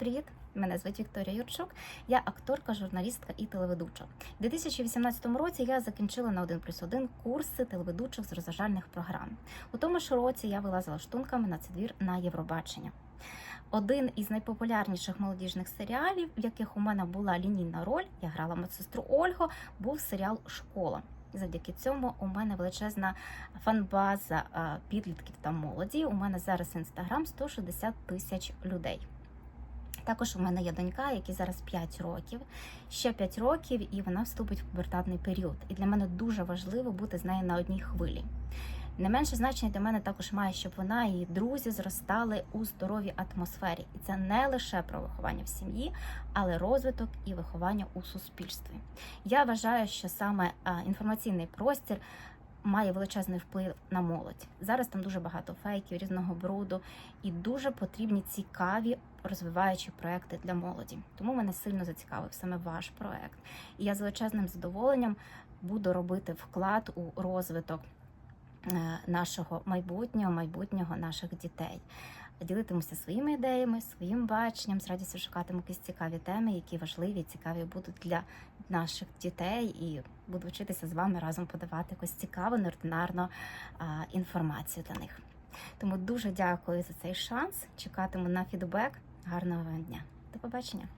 Привіт! Мене звуть Вікторія Юрчук. Я акторка, журналістка і телеведуча. У 2018 році я закінчила на 1 плюс 1 курси телеведучих з розважальних програм. У тому ж році я вилазила штунками на цидвір на Євробачення. Один із найпопулярніших молодіжних серіалів, в яких у мене була лінійна роль, я грала медсестру Ольгу, був серіал Школа. Завдяки цьому у мене величезна фанбаза підлітків та молоді. У мене зараз інстаграм 160 тисяч людей. Також у мене є донька, якій зараз 5 років, ще 5 років, і вона вступить в пубертатний період. І для мене дуже важливо бути з нею на одній хвилі. Не менше значення для мене також має, щоб вона і її друзі зростали у здоровій атмосфері. І це не лише про виховання в сім'ї, але розвиток і виховання у суспільстві. Я вважаю, що саме інформаційний простір має величезний вплив на молодь. Зараз там дуже багато фейків, різного бруду і дуже потрібні цікаві розвиваючі проекти для молоді. Тому мене сильно зацікавив саме ваш проект. І я з величезним задоволенням буду робити вклад у розвиток е, нашого майбутнього, майбутнього наших дітей. Ділитимуся своїми ідеями, своїм баченням, з радістю шукатиму якісь цікаві теми, які важливі, цікаві будуть для наших дітей, і буду вчитися з вами разом подавати якусь цікаву, неординарну інформацію для них. Тому дуже дякую за цей шанс. Чекатиму на фідбек. Гарного вам дня. До побачення.